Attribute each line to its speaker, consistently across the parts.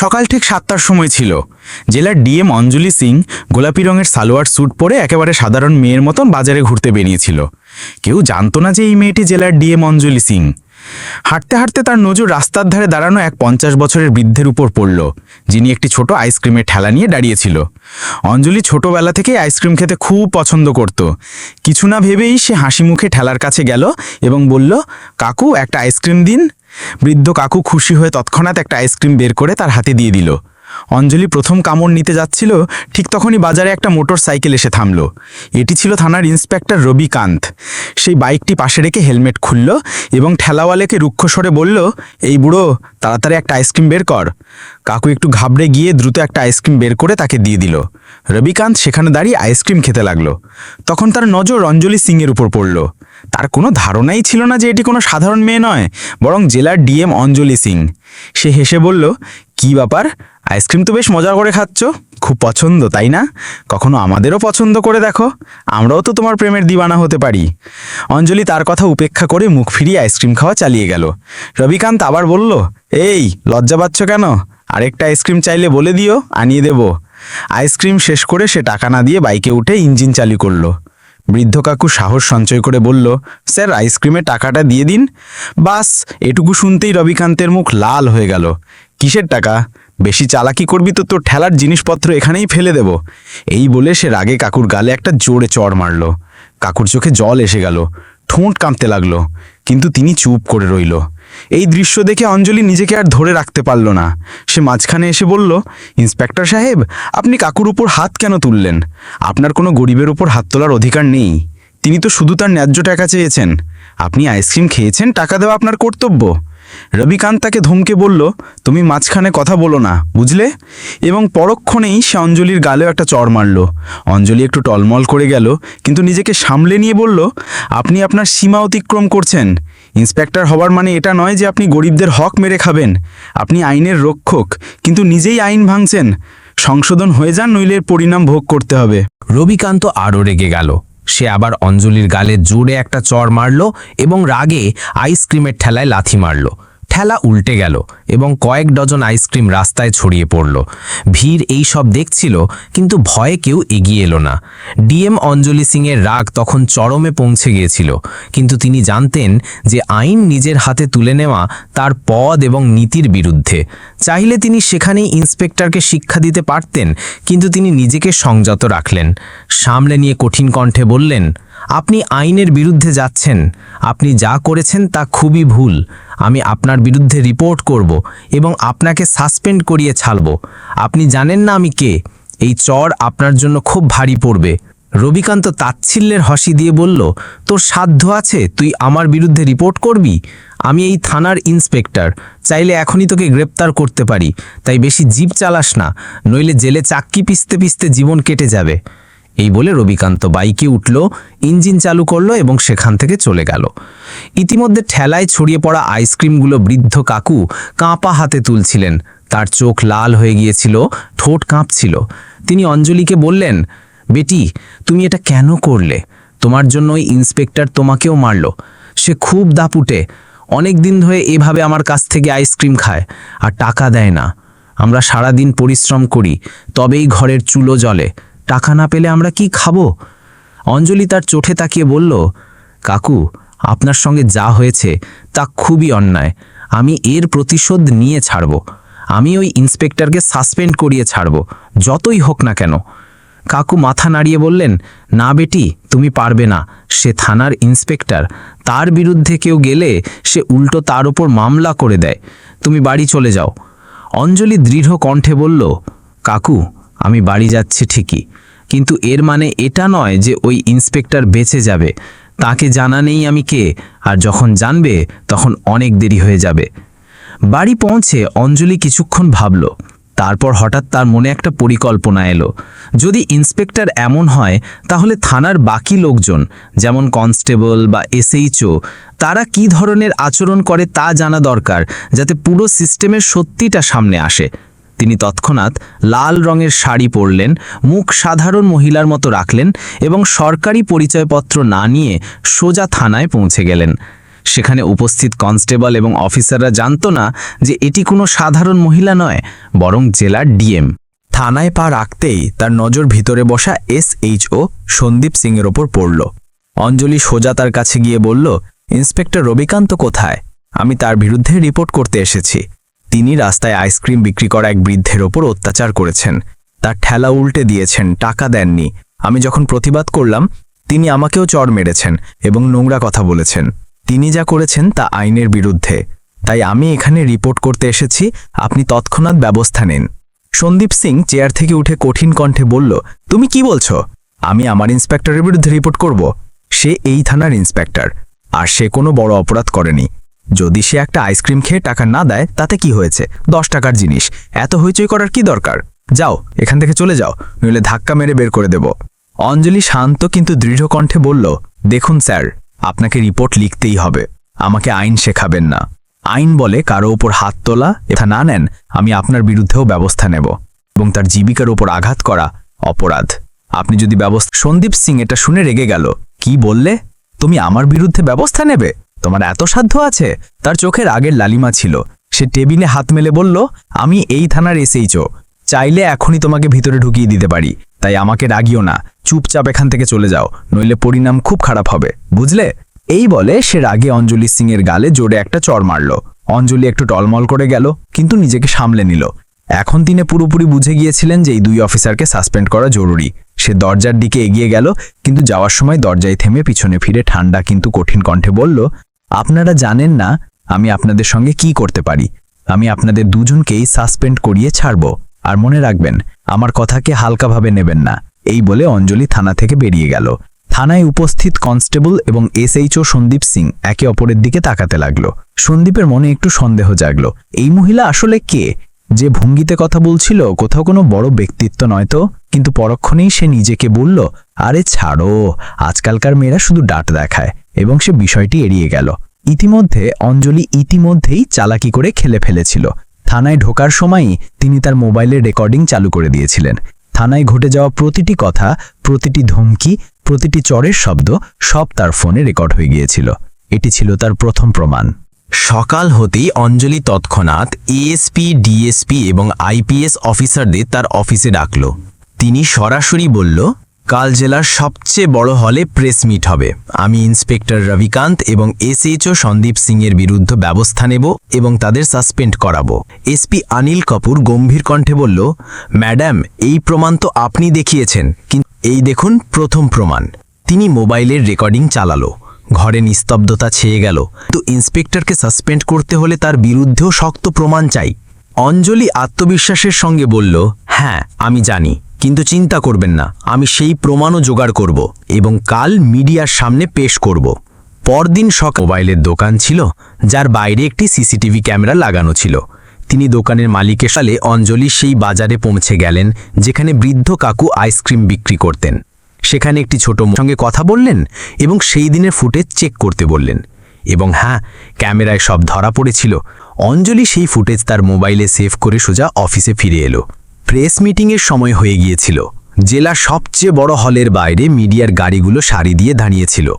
Speaker 1: সকাল ঠিক সাতটার সময় ছিল। জেলার ডিএম অঞ্জলি সিং গোলাপি রঙের সালোয়ার স্যুট পরে একেবারে সাধারণ মেয়ের মতন বাজারে ঘুরতে বেরিয়েছিল। কেউ জানতো না যে এই মেয়েটি জেলার ডিএম অঞ্জলি সিং। হাঁটতে হাঁটতে তার নজর রাস্তার ধারে দাঁড়ানো এক পঞ্চাশ বছরের বৃদ্ধের উপর পড়ল, যিনি একটি ছোট আইসক্রিমের ঠেলা নিয়ে দাঁড়িয়েছিল। অঞ্জলি ছোটবেলা থেকেই আইসক্রিম খেতে খুব পছন্দ করত। কিছু না ভেবেই সে হাসি মুখে ঠেলার কাছে গেল এবং বলল, কাকু, একটা আইসক্রিম দিন। বৃদ্ধ কাকু খুশি হয়ে তৎক্ষণাৎ একটা আইসক্রিম বের করে তার হাতে দিয়ে দিল। অঞ্জলি প্রথম কামড় নিতে যাচ্ছিল, ঠিক তখনই বাজারে একটা মোটর সাইকেল এসে থামল। এটি ছিল থানার ইন্সপেক্টর রবিকান্ত সেই বাইকটি পাশে রেখে হেলমেট খুলল এবং ঠেলাওয়ালেকে রুক্ষ স্বরে বলল, এই বুড়ো, তাড়াতাড়ি একটা আইসক্রিম বের কর। কাকু একটু ঘাবড়ে গিয়ে দ্রুত একটা আইসক্রিম বের করে তাকে দিয়ে দিল। রবিকান্ত সেখানে দাঁড়িয়ে আইসক্রিম খেতে লাগল। তখন তার নজর অঞ্জলি সিংয়ের উপর পড়ল। তার কোনো ধারণাই ছিল না যে এটি কোনো সাধারণ মেয়ে নয়, বরং জেলার ডিএম অঞ্জলি সিং। সে হেসে বলল, কি ব্যাপার? আইসক্রিম তো বেশ মজা করে খাচ্ছ। খুব পছন্দ, তাই না? কখনো আমাদেরও পছন্দ করে দেখো। আমরাও তো তোমার প্রেমের দিবানা হতে পারি। অঞ্জলি তার কথা উপেক্ষা করে মুখ ফিরিয়ে আইসক্রিম খাওয়া চালিয়ে গেল। রবিকান্ত আবার বলল, এই, লজ্জা পাচ্ছ কেন? আরেকটা আইসক্রিম চাইলে বলে দিও, আনিয়ে দেব। আইসক্রিম শেষ করে সে টাকা না দিয়ে বাইকে উঠে ইঞ্জিন চালু করল। বৃদ্ধ কাকু সাহস সঞ্চয় করে বলল, স্যার আইসক্রিমের টাকাটা দিয়ে দিন। বাস, এটুকু শুনতেই রবিকান্তের মুখ লাল হয়ে গেল। কিসের টাকা? বেশি চালাকি করবি তো তোর ঠেলার জিনিসপত্র এখানেই ফেলে দেব। এই বলে সে রাগে কাকুর গালে একটা জোরে চড় মারল। কাকুর চোখে জল এসে গেল। ঠোঁট কাঁপতে লাগল। কিন্তু তিনি চুপ করে রইল। এই দৃশ্য দেখে অঞ্জলি নিজেকে আর ধরে রাখতে পারল না। সে মাঝখানে এসে বলল, ইন্সপেক্টর সাহেব, আপনি কাকুর উপর হাত কেন তুললেন? আপনার কোনো গরিবের উপর হাত তোলার অধিকার নেই। তিনি তো শুধু তার ন্যায্য টাকা চেয়েছেন। আপনি আইসক্রিম খেয়েছেন, টাকা দেওয়া আপনার কর্তব্য। রবিকান্ত তাকে ধমকে বলল, তুমি মাঝখানে কথা বলো না, বুঝলে? এবং পরক্ষণেই সে অঞ্জলির গালেও একটা চর মারল। অঞ্জলি একটু টলমল করে গেল, কিন্তু নিজেকে সামলে নিয়ে বলল, আপনি আপনার সীমা অতিক্রম করছেন। ইন্সপেক্টর হওয়ার মানে এটা নয় যে আপনি গরিবদের হক মেরে খাবেন। আপনি আইনের রক্ষক, কিন্তু নিজেই আইন ভাঙছেন। সংশোধন হয়ে যান, নইলে পরিণাম ভোগ করতে হবে।
Speaker 2: রবিকান্ত আরও রেগে গেল। সে আবার অঞ্জলির গালে জোরে একটা চর মারল এবং রাগে আইসক্রিমের ঠেলায় লাথি মারল। ঠেলা উল্টে গেল এবং কয়েক ডজন আইসক্রিম রাস্তায় ছড়িয়ে পড়ল। ভিড় এই সব দেখছিল, কিন্তু ভয়ে কেউ এগিয়ে এলো না। ডিএম অঞ্জলি সিংয়ের রাগ তখন চরমে পৌঁছে গিয়েছিল, কিন্তু তিনি জানতেন যে আইন নিজের হাতে তুলে নেওয়া তার পদ এবং নীতির বিরুদ্ধে। চাইলে তিনি সেখানেই ইন্সপেক্টরকে শিক্ষা দিতে পারতেন, কিন্তু তিনি নিজেকে সংযত রাখলেন। সামলে নিয়ে কঠিন কণ্ঠে বললেন আপনি আইনের বিরুদ্ধে যাচ্ছেন। আপনি যা করেছেন তা খুবই ভুল। আমি আপনার বিরুদ্ধে রিপোর্ট করব এবং আপনাকে সাসপেন্ড করিয়ে ছাড়ব। আপনি জানেন না আমি কে। এই চর আপনার জন্য খুব ভারী পড়বে। রবিকান্ত তাচ্ছিল্যের হসি দিয়ে বলল, তোর সাধ্য আছে? তুই আমার বিরুদ্ধে রিপোর্ট করবি? আমি এই থানার ইন্সপেক্টর। চাইলে এখনই তোকে গ্রেপ্তার করতে পারি। তাই বেশি জিপ চালাস না। নইলে জেলে চাক্কি পিসতে পিসতে জীবন কেটে যাবে। এই বলে রবিকান্ত বাইকে উঠল, ইঞ্জিন চালু করল এবং সেখান থেকে চলে গেল। ইতিমধ্যে ঠেলায় ছড়িয়ে পড়া আইসক্রিমগুলো বৃদ্ধ কাকু কাঁপা হাতে তুলছিলেন। তার চোখ লাল হয়ে গিয়েছিল, ঠোঁট কাঁপছিল। তিনি অঞ্জলিকে বললেন, বেটি, তুমি এটা কেন করলে? তোমার জন্য ওই ইন্সপেক্টর তোমাকেও মারল। সে খুব দাপুটে। অনেক দিন ধরে এভাবে আমার কাছ থেকে আইসক্রিম খায় আর টাকা দেয় না। আমরা সারা দিন পরিশ্রম করি, তবেই ঘরের চুলো জ্বলে। টাকা না পেলে আমরা কি খাব? অঞ্জলি তার চোখে তাকিয়ে বলল, কাকু, আপনার সঙ্গে যা হয়েছে তা খুবই অন্যায়। আমি এর প্রতিশোধ নিয়ে ছাড়ব। আমি ওই ইন্সপেক্টরকে সাসপেন্ড করিয়ে ছাড়ব, যতই হোক না কেন। কাকু মাথা নাড়িয়ে বললেন, না বেটি, তুমি পারবে না। সে থানার ইন্সপেক্টর। তার বিরুদ্ধে কেউ গেলে সে উল্টো তার ওপর মামলা করে দেয়। তুমি বাড়ি চলে যাও। অঞ্জলি দৃঢ় কণ্ঠে বলল, কাকু, আমি বাড়ি যাচ্ছি ঠিকই। কিন্তু এর মানে এটা নয় যে ওই ইন্সপেক্টর বেঁচে যাবে। তাকে জানা নেই আমি কে, আর যখন জানবে, তখন অনেক দেরি হয়ে যাবে। বাড়ি পৌঁছে অঞ্জলি কিছুক্ষণ ভাবল। তারপর হঠাৎ তার মনে একটা পরিকল্পনা এলো। যদি ইন্সপেক্টর এমন হয়, তাহলে থানার বাকি লোকজন, যেমন কনস্টেবল বা এসএইচও, তারা কি ধরনের আচরণ করে তা জানা দরকার, যাতে পুরো সিস্টেমের সত্যিটা সামনে আসে। তিনি তৎক্ষণাৎ লাল রঙের শাড়ি পরলেন, মুখ সাধারণ মহিলার মতো রাখলেন এবং সরকারি পরিচয়পত্র না নিয়ে সোজা থানায় পৌঁছে গেলেন। সেখানে উপস্থিত কনস্টেবল এবং অফিসাররা জানত না যে এটি কোনো সাধারণ মহিলা নয়, বরং জেলার ডিএম। থানায় পা রাখতেই তার নজর ভিতরে বসা এসএইচও সন্দীপ সিংয়ের ওপর পড়ল। অঞ্জলি সোজা তার কাছে গিয়ে বলল, ইন্সপেক্টর রবিকান্ত কোথায়? আমি তার বিরুদ্ধে রিপোর্ট করতে এসেছি। তিনি রাস্তায় আইসক্রিম বিক্রি করা এক বৃদ্ধের ওপর অত্যাচার করেছেন। তার ঠেলা উল্টে দিয়েছেন, টাকা দেননি। আমি যখন প্রতিবাদ করলাম, তিনি আমাকেও চড় মেরেছেন এবং নোংরা কথা বলেছেন। তিনি যা করেছেন তা আইনের বিরুদ্ধে। তাই আমি এখানে রিপোর্ট করতে এসেছি, আপনি তৎক্ষণাৎ ব্যবস্থা নিন। সন্দীপ সিং চেয়ার থেকে উঠে কঠিন কণ্ঠে বলল, তুমি কি বলছো? আমি আমার ইন্সপেক্টরের বিরুদ্ধে রিপোর্ট করব? সে এই থানার ইন্সপেক্টর, আর সে কোনো বড় অপরাধ করেনি। যদি সে একটা আইসক্রিম খেয়ে টাকা না দেয়, তাতে কি হয়েছে? দশ টাকার জিনিস। এত হইচই করার কি দরকার? যাও, এখান থেকে চলে যাও, নইলে ধাক্কা মেরে বের করে দেব। অঞ্জলি শান্ত কিন্তু দৃঢ় কণ্ঠে বলল, দেখুন স্যার, আপনাকে রিপোর্ট লিখতেই হবে। আমাকে আইন শেখাবেন না। আইন বলে কারও ওপর হাত তোলা, এটা না নেন, আমি আপনার বিরুদ্ধেও ব্যবস্থা নেব এবং তার জীবিকার ওপর আঘাত করা অপরাধ। আপনি যদি ব্যবস্থা সন্দীপ সিং এটা শুনে রেগে গেল। কি বললে? তুমি আমার বিরুদ্ধে ব্যবস্থা নেবে? তোমার এত সাধ্য আছে? তার চোখের আগের লালিমা ছিল। সে টেবিলে হাত মেলে বলল, আমি এই থানার এসেইচো চাইলে এখনই তোমাকে ভিতরে ঢুকিয়ে দিতে পারি। তাই আমাকে রাগিও না। চুপচাপ এখান থেকে চলে যাও। নইলে পরিণাম খুব খারাপ হবে। বুঝলে? এই বলে সে রাগে অঞ্জলি সিং এর গালে জোরে একটা চর মারল। অঞ্জলি একটু টলমল করে গেল, কিন্তু নিজেকে সামলে নিল। এখন তিনি পুরোপুরি বুঝে গিয়েছিলেন যে এই দুই অফিসারকে সাসপেন্ড করা জরুরি। সে দরজার দিকে এগিয়ে গেল, কিন্তু যাওয়ার সময় দরজায় থেমে পিছনে ফিরে ঠান্ডা কিন্তু কঠিন কণ্ঠে বলল আপনারা জানেন না আমি আপনাদের সঙ্গে কি করতে পারি। আমি আপনাদের দুজনকেই সাসপেন্ড করিয়ে ছাড়ব। আর মনে রাখবেন, আমার কথাকে হালকাভাবে নেবেন না। এই বলে অঞ্জলি থানা থেকে বেরিয়ে গেল। থানায় উপস্থিত কনস্টেবল এবং এসএইচও সন্দীপ সিং একে অপরের দিকে তাকাতে লাগল। সন্দীপের মনে একটু সন্দেহ জাগলো। এই মহিলা আসলে কে? যে ভঙ্গিতে কথা বলছিল কোথাও কোনো বড় ব্যক্তিত্ব নয় তো? কিন্তু পরক্ষণেই সে নিজেকে বলল, আরে ছাড়ো, আজকালকার মেয়েরা শুধু ডাট দেখায়। এবং সে বিষয়টি এড়িয়ে গেল। ইতিমধ্যে অঞ্জলি ইতিমধ্যেই চালাকি করে খেলে ফেলেছিল। থানায় ঢোকার সময়ই তিনি তার মোবাইলের রেকর্ডিং চালু করে দিয়েছিলেন। থানায় ঘটে যাওয়া প্রতিটি কথা, প্রতিটি ধমকি, প্রতিটি চরের শব্দ সব তার ফোনে রেকর্ড হয়ে গিয়েছিল। এটি ছিল তার প্রথম প্রমাণ। সকাল হতেই অঞ্জলি তৎক্ষণাৎ এএসপি, ডিএসপি এবং আইপিএস অফিসারদের তার অফিসে ডাকল। তিনি সরাসরি বলল কাল জেলার সবচেয়ে বড় হলে প্রেস মিট হবে। আমি ইন্সপেক্টর রবিকান্ত এবং এসএইচও সন্দীপ সিংয়ের বিরুদ্ধে ব্যবস্থা নেব এবং তাদের সাসপেন্ড করাবো। এসপি অনিল কাপুর গম্ভীর কণ্ঠে বলল, ম্যাডাম, এই প্রমাণ তো আপনি দেখিয়েছেন কিন্তু এই দেখুন প্রথম প্রমাণ। তিনি মোবাইলের রেকর্ডিং চালালো, ঘরে নিস্তব্ধতা ছেয়ে গেল। তো ইন্সপেক্টরকে সাসপেন্ড করতে হলে তার বিরুদ্ধেও শক্ত প্রমাণ চাই। অঞ্জলি আত্মবিশ্বাসের সঙ্গে বলল হ্যাঁ আমি জানি। কিন্তু চিন্তা করবেন না, আমি সেই প্রমাণও জোগাড় করব এবং কাল মিডিয়ার সামনে পেশ করব। পরদিন সকাল মোবাইলের দোকান ছিল, যার বাইরে একটি সিসিটিভি ক্যামেরা লাগানো ছিল। তিনি দোকানের মালিকের সালে অঞ্জলি সেই বাজারে পৌঁছে গেলেন, যেখানে বৃদ্ধ কাকু আইসক্রিম বিক্রি করতেন। সেখানে একটি ছোট সঙ্গে কথা বললেন এবং সেই দিনের ফুটেজ চেক করতে বললেন। এবং হ্যাঁ ক্যামেরায় সব ধরা পড়েছিল। অঞ্জলি সেই ফুটেজ তার মোবাইলে সেভ করে সোজা অফিসে ফিরে এলো। প্রেস মিটিংয়ের সময় হয়ে গিয়েছিল। জেলা সবচেয়ে বড় হলের বাইরে মিডিয়ার গাড়িগুলো সারি দিয়ে দাঁড়িয়েছিল।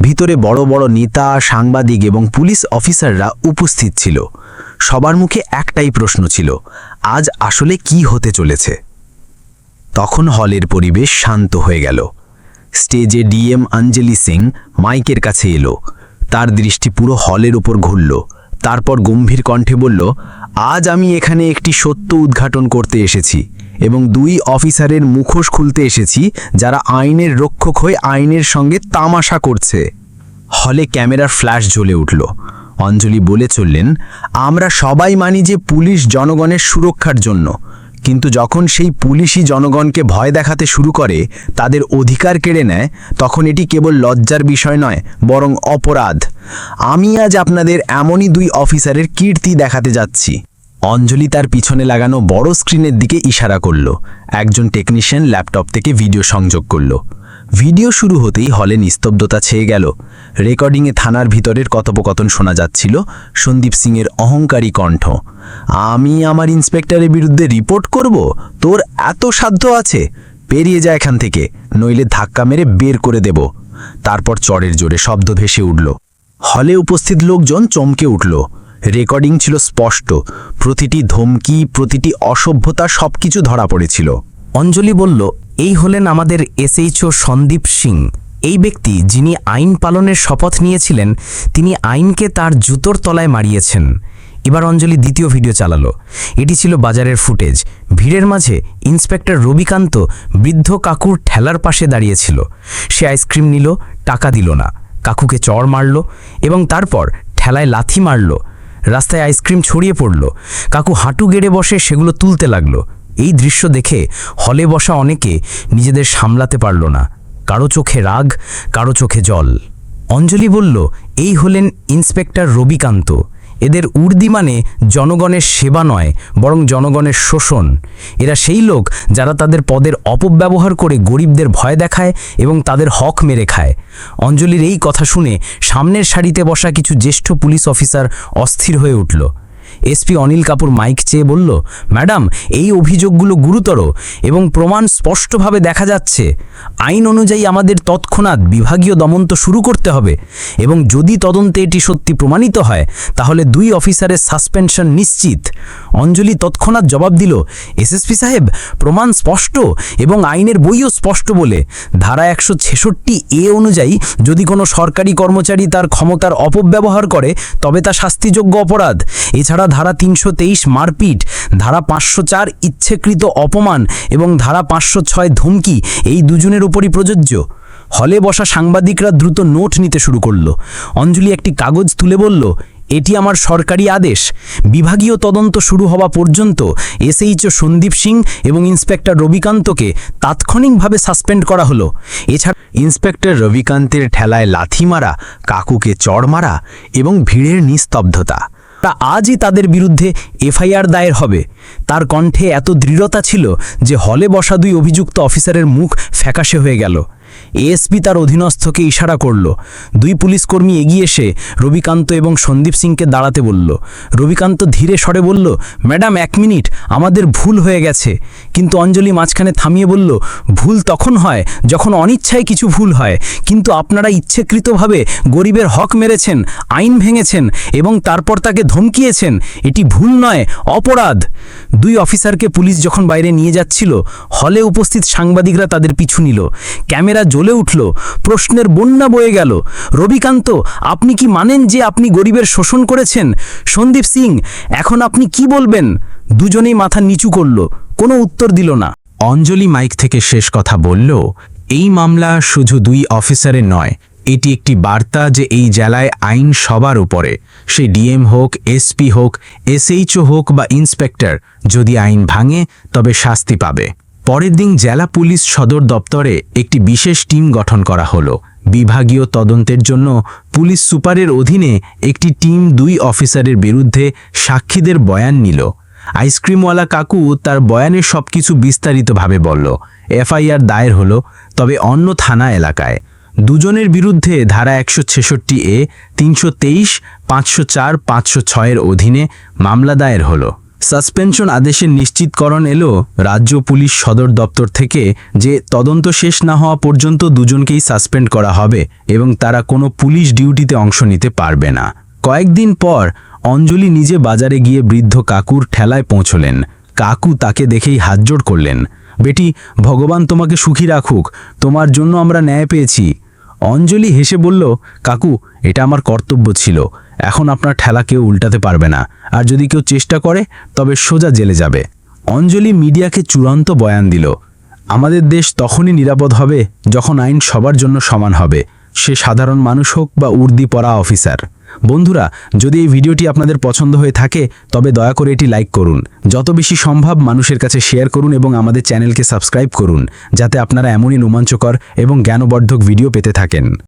Speaker 2: ভিতরে বড় বড় নেতা, সাংবাদিক এবং পুলিশ অফিসাররা উপস্থিত ছিল। সবার মুখে একটাই প্রশ্ন ছিল, আজ আসলে কি হতে চলেছে? তখন হলের পরিবেশ শান্ত হয়ে গেল। স্টেজে ডিএম অঞ্জলি সিং মাইকের কাছে এলো। তার দৃষ্টি পুরো হলের উপর ঘুরল। তারপর গম্ভীর কণ্ঠে বলল, আজ আমি এখানে একটি সত্য উদ্ঘাটন করতে এসেছি এবং দুই অফিসারের মুখোশ খুলতে এসেছি যারা আইনের রক্ষক হয়ে আইনের সঙ্গে তামাশা করছে হলে ক্যামেরার ফ্ল্যাশ জ্বলে উঠল। অঞ্জলি বলে চললেন, আমরা সবাই মানি যে পুলিশ জনগণের সুরক্ষার জন্য। কিন্তু যখন সেই পুলিশই জনগণকে ভয় দেখাতে শুরু করে, তাদের অধিকার কেড়ে নেয়, তখন এটি কেবল লজ্জার বিষয় নয়, বরং অপরাধ। আমি আজ আপনাদের এমনই দুই অফিসারের কীর্তি দেখাতে যাচ্ছি। অঞ্জলি তার পিছনে লাগানো বড় স্ক্রিনের দিকে ইশারা করল। একজন টেকনিশিয়ান ল্যাপটপ থেকে ভিডিও সংযোগ করল। ভিডিও শুরু হতেই হলে নিস্তব্ধতা ছেয়ে গেল। রেকর্ডিংয়ে থানার ভিতরের কথোপকথন শোনা যাচ্ছিল সন্দীপ সিংয়ের অহংকারী কণ্ঠ। আমি আমার ইন্সপেক্টরের বিরুদ্ধে রিপোর্ট করব? তোর এত সাধ্য আছে? পেরিয়ে যা এখান থেকে, নইলে ধাক্কা মেরে বের করে দেব। তারপর চরের জোরে শব্দ ভেসে উঠল।
Speaker 3: হলে উপস্থিত লোকজন চমকে উঠল। রেকর্ডিং ছিল স্পষ্ট। প্রতিটি ধমকি, প্রতিটি অসভ্যতা সবকিছু ধরা পড়েছিল।
Speaker 2: অঞ্জলি বলল, এই হলেন আমাদের এসএইচও সন্দীপ সিং। এই ব্যক্তি যিনি আইন পালনের শপথ নিয়েছিলেন, তিনি আইনকে তার জুতোর তলায় মারিয়েছেন। এবার অঞ্জলি দ্বিতীয় ভিডিও চালালো। এটি ছিল বাজারের ফুটেজ। ভিড়ের মাঝে ইন্সপেক্টর রবিকান্ত বৃদ্ধ কাকুর ঠেলার পাশে দাঁড়িয়েছিল। সে আইসক্রিম নিল, টাকা দিল না। কাকুকে চড় মারল এবং তারপর ঠেলায় লাথি মারল। রাস্তায় আইসক্রিম ছড়িয়ে পড়ল। কাকু হাঁটু গেড়ে বসে সেগুলো তুলতে লাগল। এই দৃশ্য দেখে হলে বসা অনেকে নিজেদের সামলাতে পারল না। কারও চোখে রাগ, কারও চোখে জল। অঞ্জলি বলল, এই হলেন ইন্সপেক্টর রবিকান্ত। এদের উর্দি মানে জনগণের সেবা নয়, বরং জনগণের শোষণ। এরা সেই লোক যারা তাদের পদের অপব্যবহার করে গরিবদের ভয় দেখায় এবং তাদের হক মেরে খায়। অঞ্জলির এই কথা শুনে সামনের সারিতে বসা কিছু জ্যেষ্ঠ পুলিশ অফিসার অস্থির হয়ে উঠল। এসপি অনিল কাপুর মাইক চেয়ে বলল, ম্যাডাম, এই অভিযোগগুলো গুরুতর এবং প্রমাণ স্পষ্টভাবে দেখা যাচ্ছে। আইন অনুযায়ী আমাদের তৎক্ষণাৎ বিভাগীয় দমন্ত শুরু করতে হবে এবং যদি তদন্তে এটি সত্যি প্রমাণিত হয়, তাহলে দুই অফিসারের সাসপেনশন নিশ্চিত। অঞ্জলি তৎক্ষণাৎ জবাব দিল, এসএসপি সাহেব, প্রমাণ স্পষ্ট এবং আইনের বইও স্পষ্ট বলে। ধারা একশো ছেষট্টি এ অনুযায়ী যদি কোনো সরকারি কর্মচারী তার ক্ষমতার অপব্যবহার করে, তবে তা শাস্তিযোগ্য অপরাধ। এছাড়া ধারা তিনশো তেইশ মারপিট, ধারা পাঁচশো চার ইচ্ছেকৃত অপমান এবং ধারা পাঁচশো ছয় ধমকি, এই দুজনের উপরই প্রযোজ্য। হলে বসা সাংবাদিকরা দ্রুত নোট নিতে শুরু করল। অঞ্জলি একটি কাগজ তুলে বলল, এটি আমার সরকারি আদেশ। বিভাগীয় তদন্ত শুরু হওয়া পর্যন্ত এসএইচও সন্দীপ সিং এবং ইন্সপেক্টর রবিকান্তকে তাৎক্ষণিকভাবে সাসপেন্ড করা হলো। এছাড়া
Speaker 3: ইন্সপেক্টর রবিকান্তের ঠেলায় লাথি মারা, কাকুকে চড় মারা এবং ভিড়ের নিস্তব্ধতা।
Speaker 2: তা আজই তাদের বিরুদ্ধে এফআইআর দায়ের হবে। তার কণ্ঠে এত দৃঢ়তা ছিল যে হলে বসা দুই অভিযুক্ত অফিসারের মুখ ফ্যাকাশে হয়ে গেল। এএসপি তার অধীনস্থকে ইশারা করল। দুই পুলিশকর্মী এগিয়ে এসে রবিকান্ত এবং সন্দীপ সিংকে দাঁড়াতে বলল। রবিকান্ত ধীরে স্বরে বলল, ম্যাডাম, এক মিনিট, আমাদের ভুল হয়ে গেছে। কিন্তু অঞ্জলি মাঝখানে থামিয়ে বলল, ভুল তখন হয় যখন অনিচ্ছায় কিছু ভুল হয়। কিন্তু আপনারা ইচ্ছেকৃতভাবে গরিবের হক মেরেছেন, আইন ভেঙেছেন এবং তারপর তাকে ধমকিয়েছেন। এটি ভুল নয়, অপরাধ। দুই অফিসারকে পুলিশ যখন বাইরে নিয়ে যাচ্ছিল, হলে উপস্থিত সাংবাদিকরা তাদের পিছু নিল। ক্যামেরা জ্বলে উঠল, প্রশ্নের বন্যা বয়ে গেল। রবিকান্ত, আপনি কি মানেন যে আপনি গরিবের শোষণ করেছেন? সন্দীপ সিং, এখন আপনি কি বলবেন? দুজনেই মাথা নিচু করল, কোনো উত্তর দিল না।
Speaker 1: অঞ্জলি মাইক থেকে শেষ কথা বলল, এই মামলা শুধু দুই অফিসারের নয়, এটি একটি বার্তা যে এই জেলায় আইন সবার উপরে। সে ডিএম হোক, এসপি হোক, এসএইচও হোক বা ইন্সপেক্টর, যদি আইন ভাঙে, তবে শাস্তি পাবে। পরের দিন জেলা পুলিশ সদর দপ্তরে একটি বিশেষ টিম গঠন করা হলো। বিভাগীয় তদন্তের জন্য পুলিশ সুপারের অধীনে একটি টিম দুই অফিসারের বিরুদ্ধে সাক্ষীদের বয়ান নিল। আইসক্রিমওয়ালা কাকু তার বয়ানে সবকিছু বিস্তারিতভাবে বলল। এফআইআর দায়ের হলো, তবে অন্য থানা এলাকায়। দুজনের বিরুদ্ধে ধারা একশো ছেষট্টি এ, তিনশো তেইশ, পাঁচশো চার, পাঁচশো ছয়ের অধীনে মামলা দায়ের হলো। সাসপেনশন আদেশের নিশ্চিতকরণ এলো রাজ্য পুলিশ সদর দপ্তর থেকে যে তদন্ত শেষ না হওয়া পর্যন্ত দুজনকেই সাসপেন্ড করা হবে এবং তারা কোনো পুলিশ ডিউটিতে অংশ নিতে পারবে না। কয়েকদিন পর অঞ্জলি নিজে বাজারে গিয়ে বৃদ্ধ কাকুর ঠেলায় পৌঁছলেন। কাকু তাকে দেখেই হাতজোড় করলেন, বেটি, ভগবান তোমাকে সুখী রাখুক, তোমার জন্য আমরা ন্যায় পেয়েছি। অঞ্জলি হেসে বলল, কাকু, এটা আমার কর্তব্য ছিল। এখন আপনার ঠেলা কেউ উল্টাতে পারবে না। আর যদি কেউ চেষ্টা করে, তবে সোজা জেলে যাবে। অঞ্জলি মিডিয়াকে চূড়ান্ত বয়ান দিল। আমাদের দেশ তখনই নিরাপদ হবে যখন আইন সবার জন্য সমান হবে। সে সাধারণ মানুষ হোক বা উর্দি পড়া অফিসার। বন্ধুরা, যদি এই ভিডিওটি আপনাদের পছন্দ হয়ে থাকে, তবে দয়া করে এটি লাইক করুন। যত বেশি সম্ভব মানুষের কাছে শেয়ার করুন এবং আমাদের চ্যানেলকে সাবস্ক্রাইব করুন, যাতে আপনারা এমনই রোমাঞ্চকর এবং জ্ঞানবর্ধক ভিডিও পেতে থাকেন।